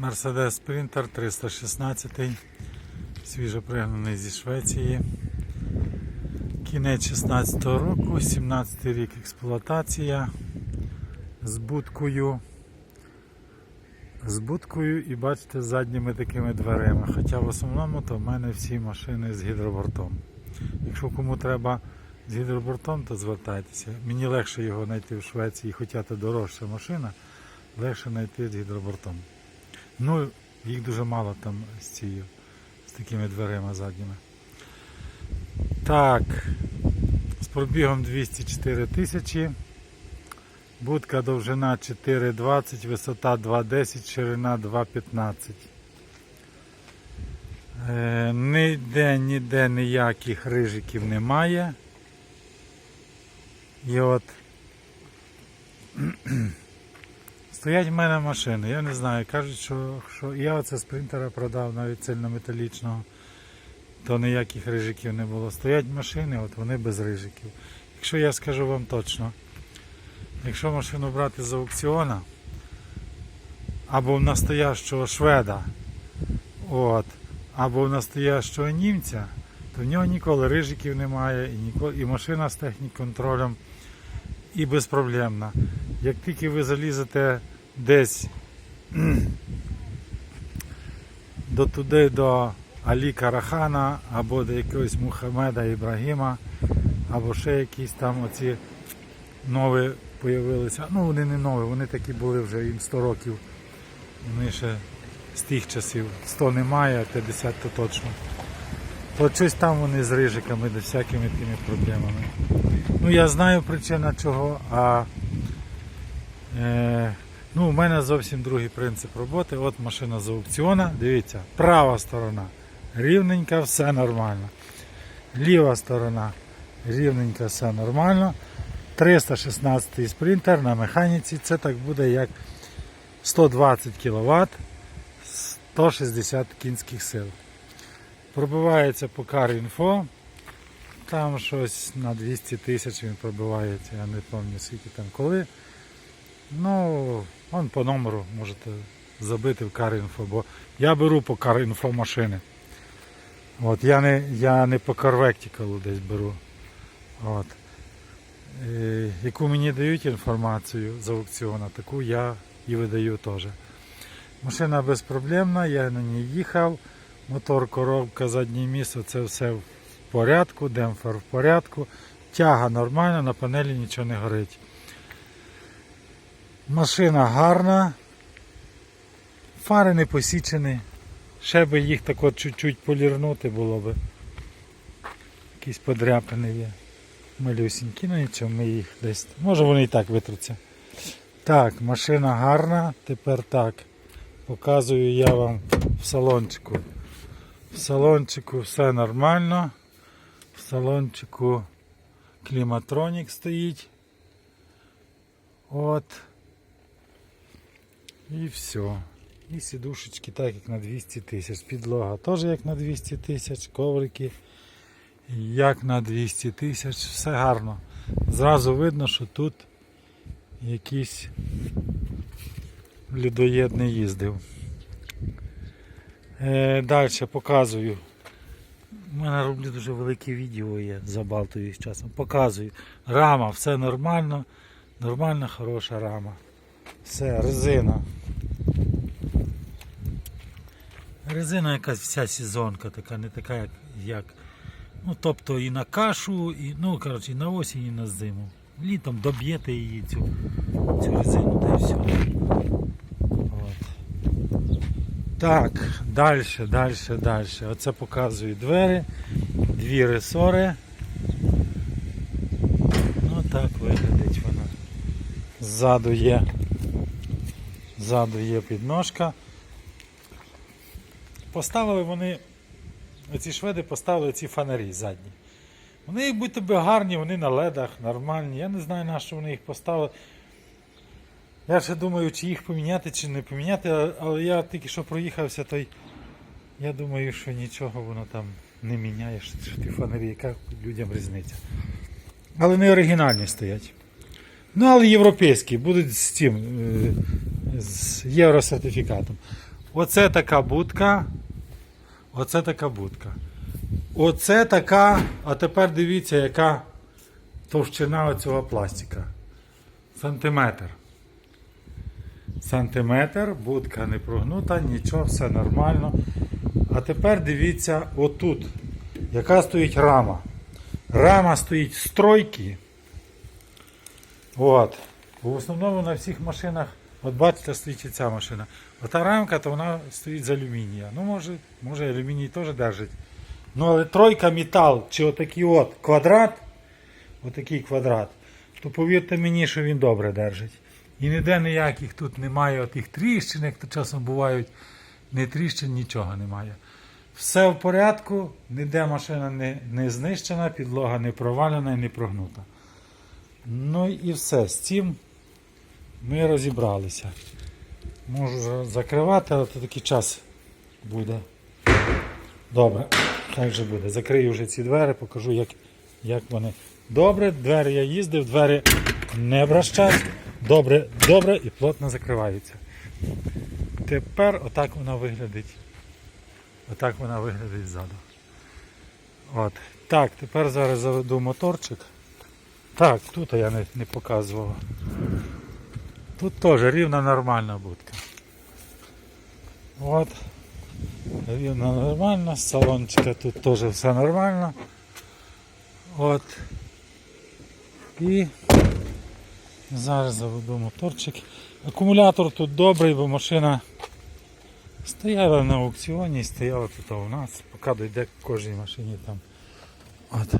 Mercedes Sprinter 316, свіжо пригнаний зі Швеції. Кінець 16 року, 17 рік експлуатація з будкою. З будкою і бачите з задніми такими дверима. Хоча в основному то в мене всі машини з гідробортом. Якщо кому треба з гідробортом, то звертайтеся. Мені легше його знайти в Швеції, хоча це дорожча машина, легше знайти з гідробортом. Ну, їх дуже мало там з цією, з такими дверима задніми. Так, з пробігом 204 тисячі. Будка довжина 4,20, висота 2,10, ширина 2,15. Е, ніде, ніде ніяких рижиків немає. І от стоять в мене машини. Я не знаю, кажуть, що, що я оце спринтера продав навіть цельнометалічного, то ніяких рижиків не було. Стоять машини, от вони без рижиків. Якщо я скажу вам точно, якщо машину брати з аукціона або в настоящого шведа, от, або в настоящого німця, то в нього ніколи рижиків немає, і, ніколи, і машина з технік-контролем і безпроблемна. Як тільки ви залізете десь до туди до Алі Карахана або до якогось Мухаммеда Ібрагіма, або ще якісь там оці нові появилися. Ну вони не нові, вони такі були вже їм 100 років. Вони ще з тих часів 100 немає, а 50 то точно. То щось там вони з рижиками, до всякими тими проблемами. Ну я знаю причина чого, а ну, у мене зовсім другий принцип роботи. От машина з аукціона, дивіться, права сторона рівненька, все нормально. Ліва сторона рівненька, все нормально. 316 спринтер на механіці, це так буде як 120 кВт, 160 кінських сил. Пробивається по CarInfo. Там щось на 200 тисяч він пробивається, я не пам'ятаю скільки там коли. Ну, он по номеру можете забити в CarInfo, бо я беру по CarInfo машини. От, я не, я не по CarVectical десь беру. От. Е, яку мені дають інформацію з аукціону, таку я і видаю теж. Машина безпроблемна, я на ній їхав. Мотор, коробка, заднє місце, це все в порядку, демпфер в порядку. Тяга нормальна, на панелі нічого не горить. Машина гарна. Фари не посічені. Ще би їх так от чуть-чуть полірнути було би. Якісь подряпини є. Малюсінькі, ну нічого, ми їх десь. Може вони і так витруться. Так, машина гарна. Тепер так. Показую я вам в салончику. В салончику все нормально. В салончику кліматронік стоїть. От. І все. І сідушечки так як на 200 тисяч. Підлога теж як на 200 тисяч, коврики як на 200 тисяч. Все гарно. Зразу видно, що тут якийсь людоєд не їздив. Е, Далі показую. У мене роблю дуже велике відео є, забалтую з часом. Показую. Рама, все нормально. Нормальна, хороша рама. Все, резина. Резина якась вся сезонка, така, не така, як, як. Ну, тобто і на кашу, і, ну, коротше, і на осінь, і на зиму. Літом доб'єте її цю, цю резину, та й все. От. Так, далі, далі, далі. Оце показую двері, дві ресори. Ну так виглядить вона. Ззаду є. Ззаду є підножка. Поставили вони, оці шведи поставили ці фонарі задні. Вони як будь би гарні, вони на ледах, нормальні. Я не знаю, на що вони їх поставили. Я ще думаю, чи їх поміняти, чи не поміняти, але я тільки що проїхався, то я думаю, що нічого воно там не міняє, що ті фонарі, яка людям різниця. Але не оригінальні стоять. Ну, але європейські, будуть з цим, е, з євросертифікатом. Оце така будка. Оце така будка. Оце така, а тепер дивіться, яка товщина цього пластика. Сантиметр. Сантиметр, будка не прогнута, нічого, все нормально. А тепер дивіться отут, яка стоїть рама. Рама стоїть з тройки. От. В основному на всіх машинах, от бачите, стоїть ця машина. Ота рамка, то вона стоїть з алюмінія. Ну, може, може алюміній теж держить. Ну, але тройка метал, чи отакий от квадрат, отакий квадрат, то повірте мені, що він добре держить. І ніде ніяких тут немає отих тріщин, як то часом бувають, не тріщин, нічого немає. Все в порядку, ніде машина не, не знищена, підлога не провалена і не прогнута. Ну і все. З цим ми розібралися. Можу закривати, але то такий час буде. Добре, хай вже буде. Закрию вже ці двері, покажу, як, як вони. Добре, двері я їздив, двері не бращать. Добре, добре і плотно закриваються. Тепер отак вона виглядить. Отак вона виглядить ззаду. От. Так, тепер зараз заведу моторчик. Так, тут я не, не показував. Тут теж рівна нормальна будка. От. Рівна нормальна, салончика тут теж все нормально. От. І зараз заведу моторчик. Акумулятор тут добрий, бо машина стояла на аукціоні, стояла тут у нас, поки дойде кожній машині там. От.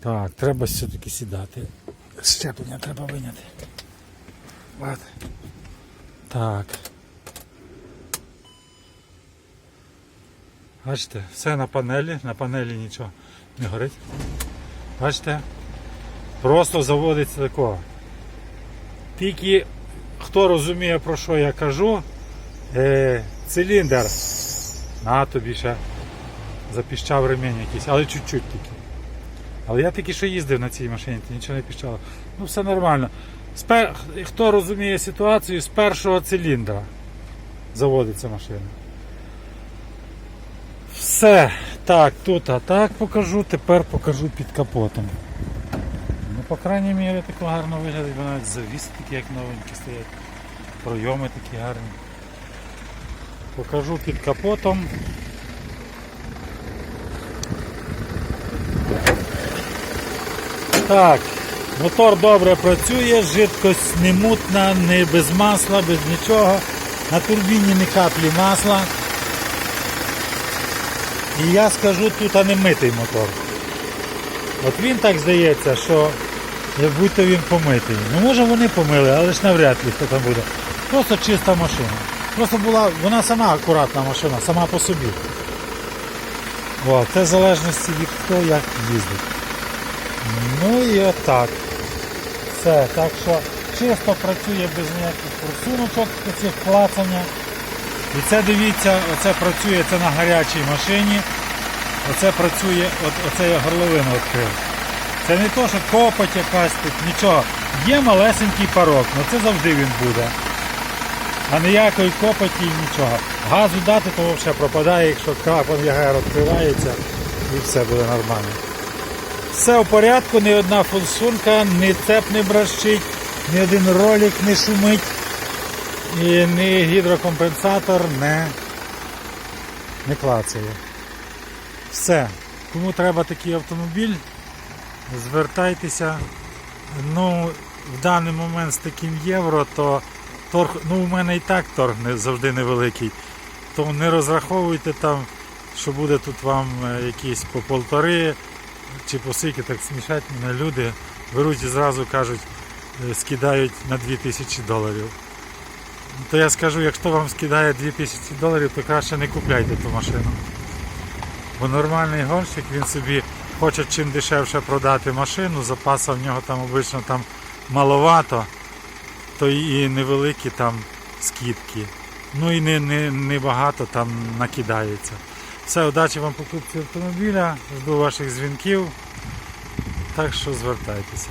Так, треба все-таки сідати. Щеплення треба виняти. От. Так. Бачите, все на панелі, на панелі нічого не горить. Бачите? Просто заводиться такого. Тільки хто розуміє про що я кажу, е, циліндр. На тобі ще запіщав ремінь якийсь, але чуть-чуть тільки. Але я тільки що їздив на цій машині, нічого не піщало. Ну все нормально. Хто розуміє ситуацію, з першого циліндра заводиться машина. Все. Так, тут а так покажу, тепер покажу під капотом. Ну, по крайній мірі тако гарно виглядає, бо навіть завіси такі, як новенькі стоять. Пройоми такі гарні. Покажу під капотом. Так, мотор добре працює, жидкость не мутна, не без масла, без нічого. На турбіні не каплі масла. І я скажу, тут а не митий мотор. От він так здається, що як будто він помитий. Ну може вони помили, але ж навряд ли хто там буде. Просто чиста машина. Просто була, вона сама акуратна машина, сама по собі. О, це в залежності від хто як їздить. Ну і отак. Все, так що чисто працює без ніяких просуночок, цих клацання. І це дивіться, оце працює це на гарячій машині. Оце працює, от, оце я горловину відкрив. Це не то, що копоть якась тут, нічого. Є малесенький парок, але це завжди він буде. А ніякої копоті нічого. Газу дати, то взагалі пропадає, якщо клапан ягер відкривається і все буде нормально. Все в порядку, ні одна форсунка, ні цеп не бращить, ні один ролик не шумить, і ні гідрокомпенсатор не, не клацає. Все. Кому треба такий автомобіль, звертайтеся. Ну, в даний момент з таким євро, то торг, ну у мене і так торг не завжди невеликий. То не розраховуйте там, що буде тут вам е, якісь по полтори чи по скільки так смішать мене люди. Беруть і зразу кажуть, е, скидають на 2000 доларів. То я скажу, якщо вам скидає 2000 доларів, то краще не купляйте ту машину. Бо нормальний гонщик, він собі хоче чим дешевше продати машину, запаса в нього там обично там маловато, то і невеликі там скидки. Ну і не, не, не багато там накидається. Все, удачі вам покупці автомобіля, жду ваших дзвінків. Так що звертайтеся.